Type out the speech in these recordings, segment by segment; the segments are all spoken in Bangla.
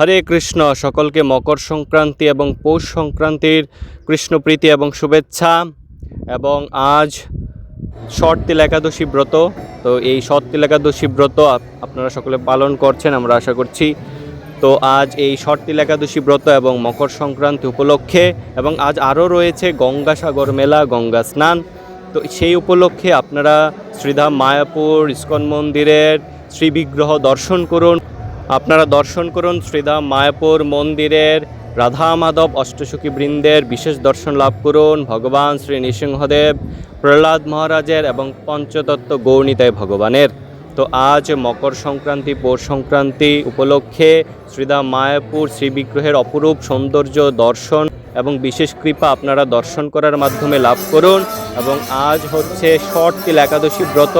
হরে কৃষ্ণ, সকলকে মকর সংক্রান্তি এবং পৌষ সংক্রান্তির কৃষ্ণপ্রীতি এবং শুভেচ্ছা। এবং আজ শর্ট তিল একাদশী ব্রত, তো এই শর্ট তিল একাদশী ব্রত আপ- আপনারা সকলে পালন করছেন, আমরা আশা করছি। তো আজ এই শর্ট তিল একাদশী ব্রত এবং মকর সংক্রান্তি উপলক্ষে এবং আজ আরও রয়েছে গঙ্গাসাগর মেলা, গঙ্গা স্নান। তো সেই উপলক্ষে আপনারা শ্রীধাম মায়াপুর, ইস্কন মন্দিরের শ্রীবিগ্রহ দর্শন করুন। আপনারা দর্শন করুন শ্রীধাম মায়াপুর মন্দিরের রাধা মাধব অষ্টসুখী বৃন্দের বিশেষ দর্শন লাভ করুন, ভগবান শ্রী নৃসিংহদেব, প্রহ্লাদ মহারাজের এবং পঞ্চতত্ত্ব গৌণিতায় ভগবানের। তো আজ মকর সংক্রান্তি, পৌষ সংক্রান্তি উপলক্ষে শ্রীধাম মায়াপুর শ্রী বিগ্রহের অপরূপ সৌন্দর্য দর্শন এবং বিশেষ কৃপা আপনারা দর্শন করার মাধ্যমে লাভ করুন এবং আজ হচ্ছে তিল একাদশী ব্রত।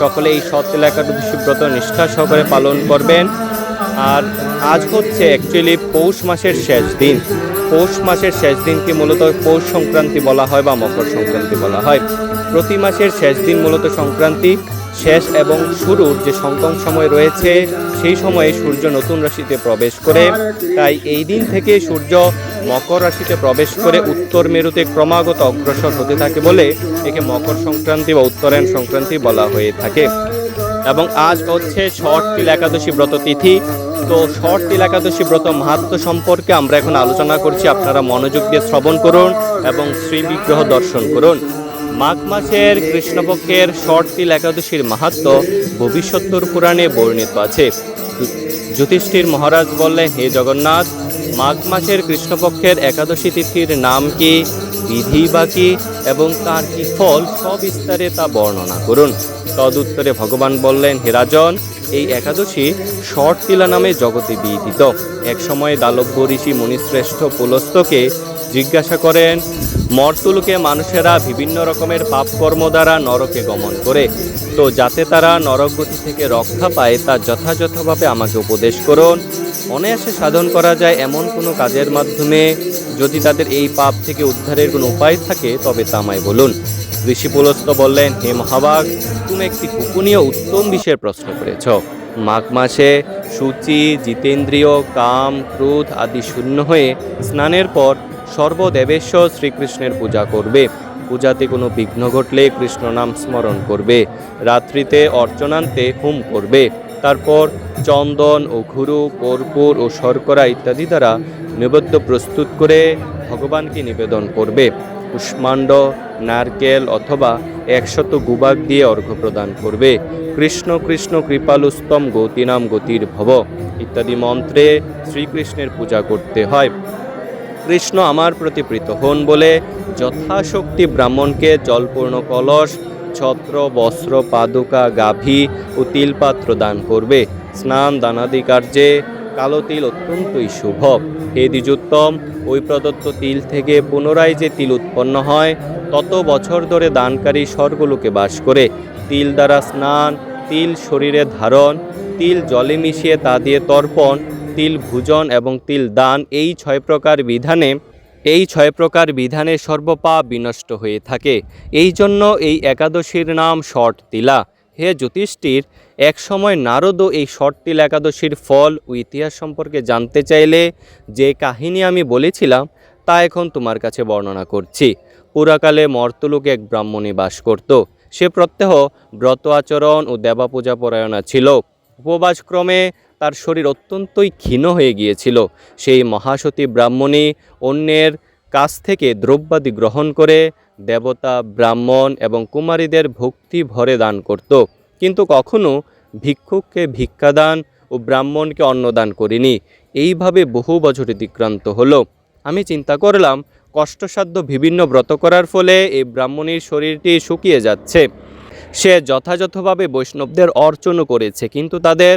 সকলে এই তিল একাদশী ব্রত নিষ্ঠা সহকারে পালন করবেন। আর আজ হচ্ছে অ্যাকচুয়ালি পৌষ মাসের শেষ দিন। পৌষ মাসের শেষ দিনকে মূলত পৌষ সংক্রান্তি বলা হয় বা মকর সংক্রান্তি বলা হয়। প্রতি মাসের শেষ দিন মূলত সংক্রান্তি, শেষ এবং শুরুর যে সঙ্গম সময় রয়েছে, সেই সময়ে সূর্য নতুন রাশিতে প্রবেশ করে। তাই এই দিন থেকে সূর্য মকর রাশিতে প্রবেশ করে উত্তর মেরুতে ক্রমাগত অগ্রসর হতে থাকে বলে একে মকর সংক্রান্তি বা উত্তরায়ণ সংক্রান্তি বলা হয়ে থাকে। এবং আজ হচ্ছে ষট তিল একাদশী ব্রত তিথি। তো ষট তিল একাদশী ব্রত মাহাত্ম সম্পর্কে আমরা এখন আলোচনা করছি। আপনারা মনোযোগ দিয়ে শ্রবণ করুন এবং শ্রীবিগ্রহ দর্শন করুন। মাঘ মাসের কৃষ্ণপক্ষের ষট তিল একাদশীর মাহাত্ম ভবিষ্যত্তর পুরাণে বর্ণিত আছে। যুধিষ্ঠির মহারাজ বললেন হে জগন্নাথ, মাঘ মাসের কৃষ্ণপক্ষের একাদশী তিথির নাম কি? বিধি বা কি? এবং তার কি ফল? সবিস্তারে তা বর্ণনা করুন। তদুত্তরে ভগবান বললেন, হে রাজন, এই একাদশী শর্ট তিলা নামে জগতে বিদিত। এক সময় দালব্য ঋষি মুনিশ্রেষ্ঠ পুলস্তকে জিজ্ঞাসা করেন মর্তুলকে মানুষেরা বিভিন্ন রকমের পাপকর্ম দ্বারা নরকে গমন করে। তো যাতে তারা নরকগতি থেকে রক্ষা পায়, তা যথাযথভাবে আমাকে উপদেশ করুন। অনায়াসে সাধন করা যায় এমন কোনো কাজের মাধ্যমে। যদি তাদের এই পাপ থেকে উদ্ধারের কোনো উপায় থাকে, তবে তা আমায় বলুন। ঋষি পুলস্ত বললেন, হে মহাভাগ তুমি একটি গোপনীয় উত্তম বিষয়ের প্রশ্ন করেছ। মাঘ মাসে সূচি, জিতেন্দ্রীয়, কাম, ক্রোধ আদি শূন্য হয়ে স্নানের পর সর্বদেবেশ্বর শ্রীকৃষ্ণের পূজা করবে। পূজাতে কোনো বিঘ্ন ঘটলে কৃষ্ণ নাম স্মরণ করবে। রাত্রিতে অর্চনান্তে হোম করবে। তারপর চন্দন ও ঘুরু, কর্পূর ও শর্করা ইত্যাদি দ্বারা নৈবেদ্য প্রস্তুত করে ভগবানকে নিবেদন করবে। কুষ্মাণ্ড নারকেল অথবা একশত গুবাক দিয়ে অর্ঘ্য প্রদান করবে। কৃষ্ণ কৃষ্ণ কৃপালুস্তম গতিনাম গতির ভব ইত্যাদি মন্ত্রে শ্রীকৃষ্ণের পূজা করতে হয়। কৃষ্ণ আমার প্রতি প্রীত হন বলে যথাশক্তি ব্রাহ্মণকে জলপূর্ণ কলস, ছত্র, বস্ত্র, পাদুকা, গাভী ও তিলপাত্র দান করবে। স্নান দানাদি কার্যে কালো তিল অত্যন্তই শুভ। হে দ্বিজোত্তম ওই প্রদত্ত তিল থেকে পুনরায় যে তিল উৎপন্ন হয়, তত বছর ধরে দানকারী স্বর্গলোকে বাস করে। তিল দ্বারা স্নান, তিল শরীরে ধারণ, তিল জলে মিশিয়ে তা দিয়ে তর্পণ তিল ভোজন এবং তিল দান, এই ছয় প্রকার বিধানে, এই ছয় প্রকার বিধানে সর্বপাপ বিনষ্ট হয়ে থাকে। এই জন্য এই একাদশীর নাম শট তিলা। হে জ্যোতিষ্ঠির এক সময় নারদও এই শট তিল একাদশীর ফল ও ইতিহাস সম্পর্কে জানতে চাইলে যে কাহিনী আমি বলেছিলাম, তা এখন তোমার কাছে বর্ণনা করছি। পুরাকালে মর্তলোকে এক ব্রাহ্মণী বাস করত। সে প্রত্যহ ব্রত আচরণ ও দেবা পূজা পরায়ণা ছিল। উপবাসক্রমে তার শরীর অত্যন্তই ক্ষীণ হয়ে গিয়েছিল। সেই মহাসতী ব্রাহ্মণী অন্যের কাছ থেকে দ্রব্যাদি গ্রহণ করে দেবতা, ব্রাহ্মণ এবং কুমারীদের ভক্তি ভরে দান করত। কিন্তু কখনো ভিক্ষুককে ভিক্ষাদান ও ব্রাহ্মণকে অন্নদান করিনি। এইভাবে বহু বছর অতিক্রান্ত হলো। আমি চিন্তা করলাম, কষ্টসাধ্য বিভিন্ন ব্রত করার ফলে এই ব্রাহ্মণীর শরীরটি শুকিয়ে যাচ্ছে। সে যথাযথভাবে বৈষ্ণবদের অর্চনও করেছে, কিন্তু তাদের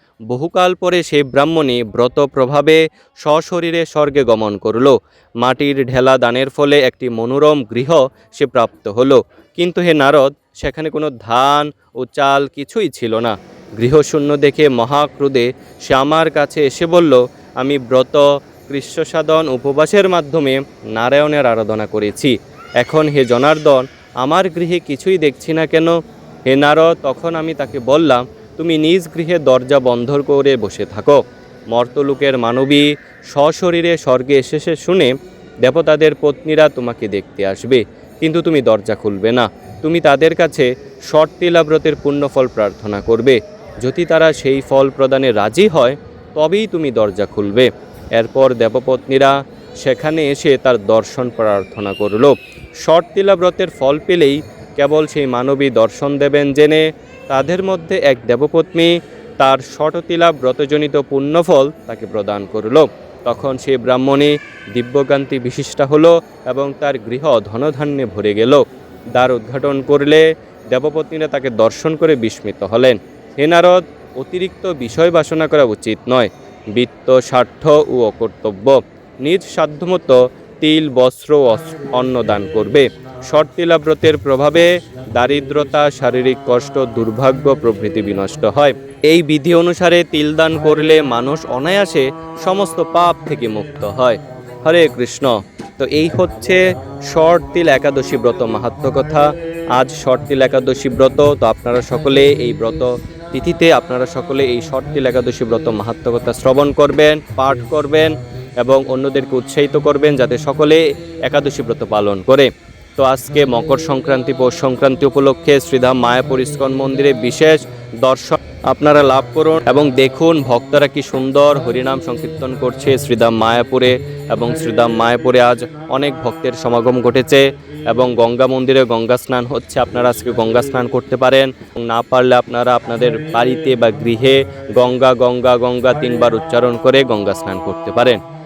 বহুকাল পরে সেই ব্রাহ্মণী ব্রত প্রভাবে সশরীরে স্বর্গে গমন করল। মাটির ঢেলা দানের ফলে একটি মনোরম গৃহ সে প্রাপ্ত হলো। কিন্তু হে নারদ, সেখানে কোনো ধান ও চাল কিছুই ছিল না। গৃহশূন্য দেখে মহাক্রোধে সে আমার কাছে এসে বলল, আমি ব্রত কৃষ্ণ সাধন উপবাসের মাধ্যমে নারায়ণের আরাধনা করেছি। এখন হে জনার্দন, আমার গৃহে কিছুই দেখছি না কেন? হে নারদ, তখন আমি তাকে বললাম তুমি নিজ গৃহে দরজা বন্ধ করে বসে থাকো। মর্তলোকের মানবী সশরীরে স্বর্গে এসেছে শুনে দেবতাদের পত্নীরা তোমাকে দেখতে আসবে। কিন্তু তুমি দরজা খুলবে না। তুমি তাদের কাছে শর্তিলাব্রতের পুণ্যফল প্রার্থনা করবে। যদি তারা সেই ফল প্রদানে রাজি হয়, তবেই তুমি দরজা খুলবে। এরপর দেবপত্নীরা সেখানে এসে তার দর্শন প্রার্থনা করল। শর্তিলাব্রতের ফল পেলেই কেবল সেই মানবী দর্শন দেবেন জেনে তাদের মধ্যে এক দেবপত্নী তার শটতিলা ব্রতজনিত পুণ্যফল তাকে প্রদান করল। তখন সে ব্রাহ্মণী দিব্যকান্তি বিশিষ্টা হল এবং তার গৃহ ধনধান্যে ভরে গেল। দ্বার উদ্ঘাটন করলে দেবপত্নীরা তাকে দর্শন করে বিস্মিত হলেন। হে নারদ, অতিরিক্ত বিষয় বাসনা করা উচিত নয়। বিত্ত, স্বার্থ ও অকর্তব্য নিজ সাধ্যমতো তিল, বস্ত্র অন্ন দান করবে। শর্তিলাব্রতের প্রভাবে দারিদ্রতা, শারীরিক কষ্ট, দুর্ভাগ্য প্রভৃতি বিনষ্ট হয়। এই বিধি অনুসারে তিল দান করলে মানুষ অনায়াসে সমস্ত পাপ থেকে মুক্ত হয়। হরে কৃষ্ণ। তো এই হচ্ছে শর্ট তিল একাদশী ব্রত মাহাত্ম কথা। আজ শর্ট তিল একাদশী ব্রত, তো আপনারা সকলে এই ব্রত তিথিতে আপনারা সকলে এই শর্ট তিল একাদশী ব্রত মাহাত্ম কথা শ্রবণ করবেন, পাঠ করবেন। এবং অন্যদেরকে উৎসাহিত করবেন যাতে সকলে একাদশী ব্রত পালন করে। তো আজকে মকর সংক্রান্তি পৌষ সংক্রান্তি উপলক্ষে শ্রীধাম মায়াপুর ইস্কন মন্দিরে বিশেষ দর্শন আপনারা লাভ করুন এবং দেখুন ভক্তরা কি সুন্দর হরিনাম সংকীর্তন করছে শ্রীধাম মায়াপুরে এবং শ্রীধাম মায়াপুরে আজ অনেক ভক্তের সমাগম ঘটেছে এবং গঙ্গা মন্দিরে গঙ্গা স্নান হচ্ছে। আপনারা আজকে গঙ্গা স্নান করতে পারেন। না পারলে আপনারা আপনাদের বাড়িতে বা গৃহে গঙ্গা গঙ্গা গঙ্গা তিনবার উচ্চারণ করে গঙ্গা স্নান করতে পারেন।